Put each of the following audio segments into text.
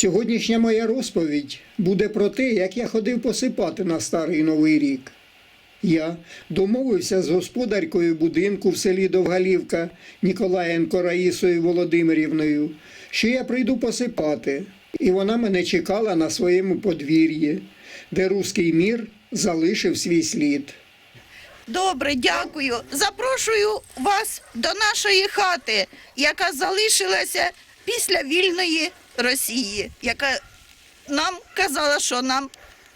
Сьогоднішня моя розповідь буде про те, як я ходив посипати на старий новий рік. Я домовився з господаркою будинку в селі Довгалівка Ніколаєнко Раїсою Володимирівною, що я прийду посипати, і вона мене чекала на своєму подвір'ї, де руський мір залишив свій слід. Добре, дякую. Запрошую вас до нашої хати, яка залишилася після вільної Росії, яка нам казала, що нам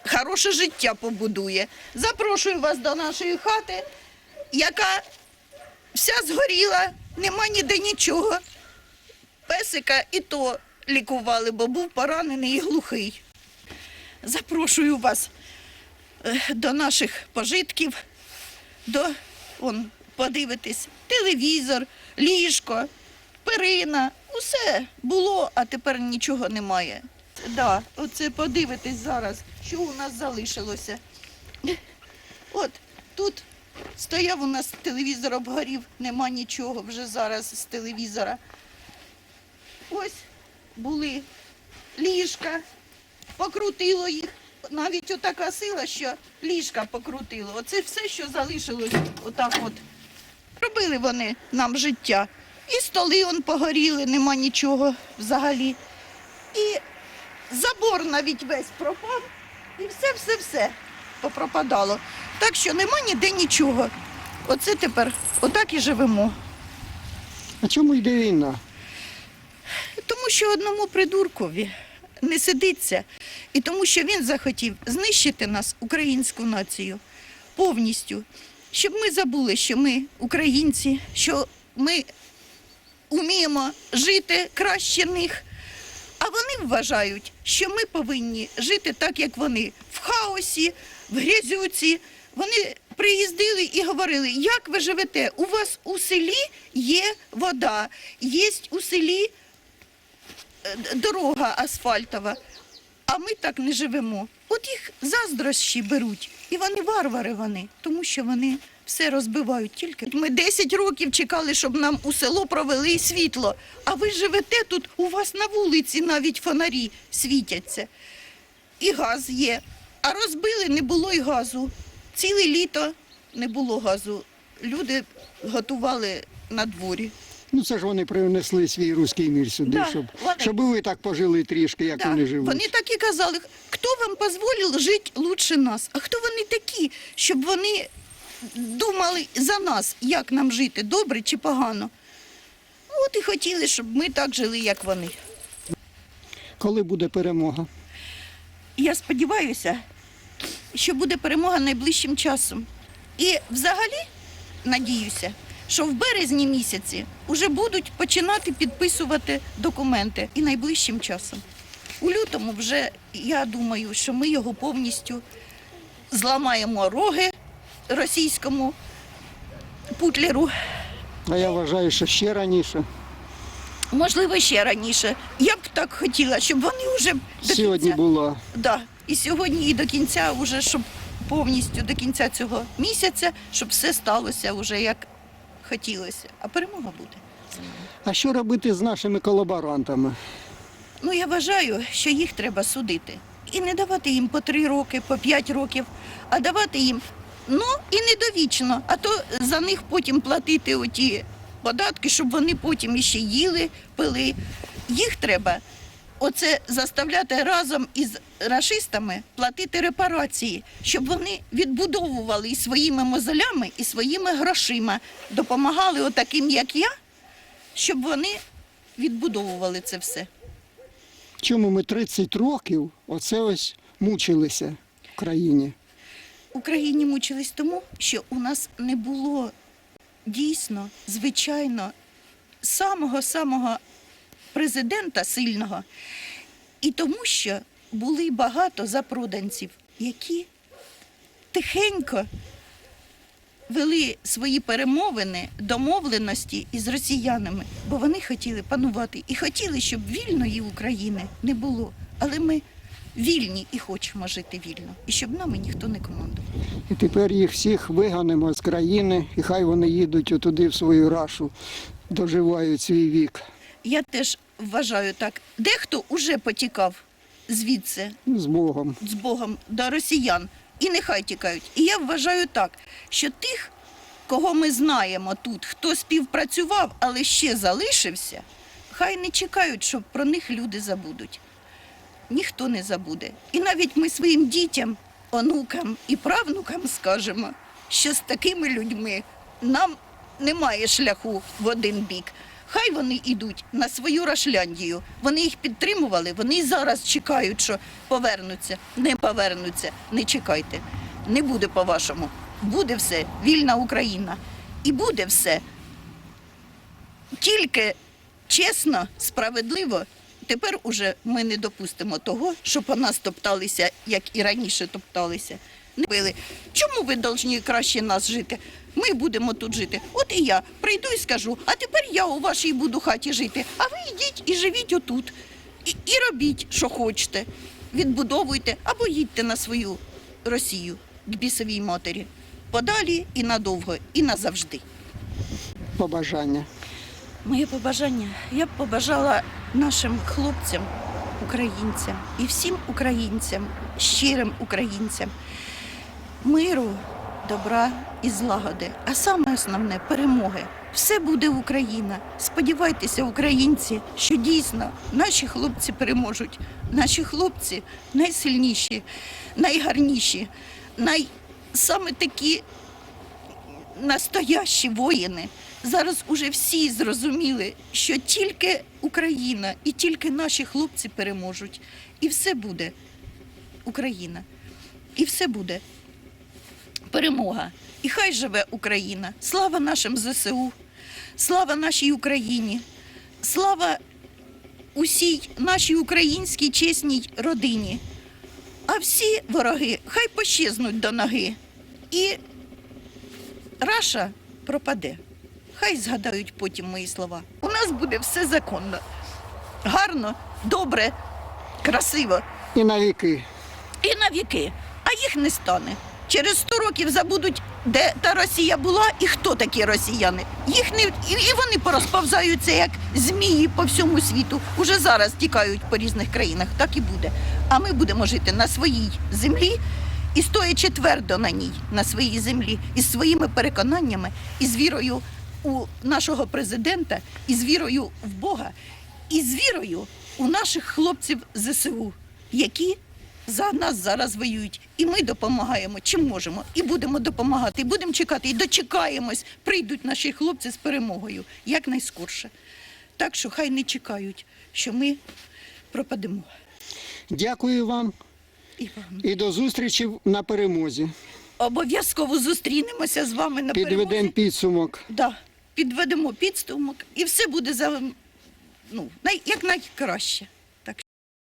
хороше життя побудує. Запрошую вас до нашої хати, яка вся згоріла, нема ніде нічого. Песика і то лікували, бо був поранений і глухий. Запрошую вас е, до наших пожитків до он, подивитись, телевізор, ліжко, перина, усе було, а тепер нічого немає. Да, оце подивитись зараз, що у нас залишилося. От тут стояв у нас телевізор обгорів, нема нічого вже зараз з телевізора. Ось були ліжка, покрутило їх. Навіть отака сила, що ліжка покрутило. Оце все, що залишилось отак от. Робили вони нам життя. І столи он погоріли, нема нічого взагалі. І забор навіть весь пропав, і все-все-все попропадало. Так що нема ніде нічого. Оце тепер отак і живемо. А чому йде війна? Тому що одному придуркові не сидиться, і тому що він захотів знищити нас, українську націю, повністю, щоб ми забули, що ми українці, що ми вміємо жити краще них. А вони вважають, що ми повинні жити так, як вони, в хаосі, в грязюці. Вони приїздили і говорили, як ви живете? У вас у селі є вода, є у селі е, дорога асфальтова, а ми так не живемо. От їх заздрощі беруть, і вони варвари вони, тому що вони все розбивають тільки. Ми 10 років чекали, щоб нам у село провели світло. А ви живете тут, у вас на вулиці навіть фонарі світяться. І газ є. А розбили не було й газу. Ціле літо не було газу. Люди готували на дворі. Ну це ж вони принесли свій руський мір сюди, Да, щоб, вони. щоб і ви так пожили трішки, як Да. вони живуть. Вони так і казали, хто вам дозволив жити лучше нас? А хто вони такі, щоб вони думали за нас, як нам жити, добре чи погано? От і хотіли, щоб ми так жили, як вони. Коли буде перемога? Я сподіваюся, що буде перемога найближчим часом. І взагалі надіюся, що в березні місяці вже будуть починати підписувати документи і найближчим часом. У лютому вже я думаю, що ми його повністю зламаємо роги російському путлеру. А я вважаю, що ще раніше. Можливо, ще раніше. Я б так хотіла, щоб вони вже до Сьогодні кінця... була. Да. І сьогодні, і до кінця, вже, щоб повністю до кінця цього місяця, щоб все сталося вже як хотілося. А перемога буде. А що робити з нашими колаборантами? Ну, я вважаю, що їх треба судити. І не давати їм по три роки, по п'ять років, а давати їм ну і не довічно, а то за них потім платити оті податки, щоб вони потім іще їли, пили. Їх треба оце заставляти разом із рашистами платити репарації, щоб вони відбудовували і своїми мозолями, і своїми грошима, допомагали отаким, як я, щоб вони відбудовували це все. Чому ми 30 років оце ось мучилися в країні? Україні мучились тому, що у нас не було дійсно, звичайно, самого-самого президента сильного. І тому, що були багато запроданців, які тихенько вели свої перемовини, домовленості із росіянами, бо вони хотіли панувати і хотіли, щоб вільної України не було. Але ми вільні і хочемо жити вільно, і щоб нами ніхто не командував. І тепер їх всіх виганемо з країни, і хай вони їдуть отуди в свою рашу, доживають свій вік. Я теж вважаю так. Дехто уже потікав звідси З Богом. з Богом до росіян, і нехай тікають. І я вважаю так, що тих, кого ми знаємо тут, хто співпрацював, але ще залишився, хай не чекають, що про них люди забудуть. Ніхто не забуде. І навіть ми своїм дітям, онукам і правнукам скажемо, що з такими людьми нам немає шляху в один бік. Хай вони йдуть на свою Рашляндію. Вони їх підтримували, вони зараз чекають, що повернуться. Не повернуться, не чекайте. Не буде по-вашому. Буде все, вільна Україна. І буде все тільки чесно, справедливо. Тепер уже ми не допустимо того, щоб по нас топталися, як і раніше топталися. Не били. Чому ви повинні краще нас жити? Ми будемо тут жити. От і я прийду і скажу, а тепер я у вашій буду хаті жити. А ви йдіть і живіть отут. І, і робіть, що хочете. Відбудовуйте або їдьте на свою Росію к бісовій матері. Подалі і надовго, і назавжди. Побажання. Моє побажання. Я б побажала нашим хлопцям, українцям і всім українцям, щирим українцям миру, добра і злагоди. А саме основне перемоги. Все буде Україна. Сподівайтеся, українці, що дійсно наші хлопці переможуть. Наші хлопці найсильніші, найгарніші, най... саме такі настоящі воїни. Зараз уже всі зрозуміли, що тільки Україна і тільки наші хлопці переможуть. І все буде Україна. І все буде перемога. І хай живе Україна. Слава нашим ЗСУ, слава нашій Україні, слава усій нашій українській чесній родині. А всі вороги хай пощезнуть до ноги. І Раша пропаде. Хай згадають потім мої слова. У нас буде все законно. Гарно, добре, красиво І на віки. і на віки. А їх не стане. Через 100 років забудуть, де та Росія була і хто такі росіяни. Їх не і, вони порозповзаються як змії по всьому світу. Уже зараз тікають по різних країнах. Так і буде. А ми будемо жити на своїй землі і стоячи твердо на ній, на своїй землі, із своїми переконаннями, і з вірою у нашого президента, і з вірою в Бога, і з вірою у наших хлопців ЗСУ, які за нас зараз воюють. І ми допомагаємо, чим можемо, і будемо допомагати, і будемо чекати, і дочекаємось, прийдуть наші хлопці з перемогою якнайскорше. Так що хай не чекають, що ми пропадемо. Дякую вам І вам. і до зустрічі на перемозі. Обов'язково зустрінемося з вами на Підведемо перемозі. підсумок. Да, підведемо підстумок, і все буде за ну, най, як найкраще.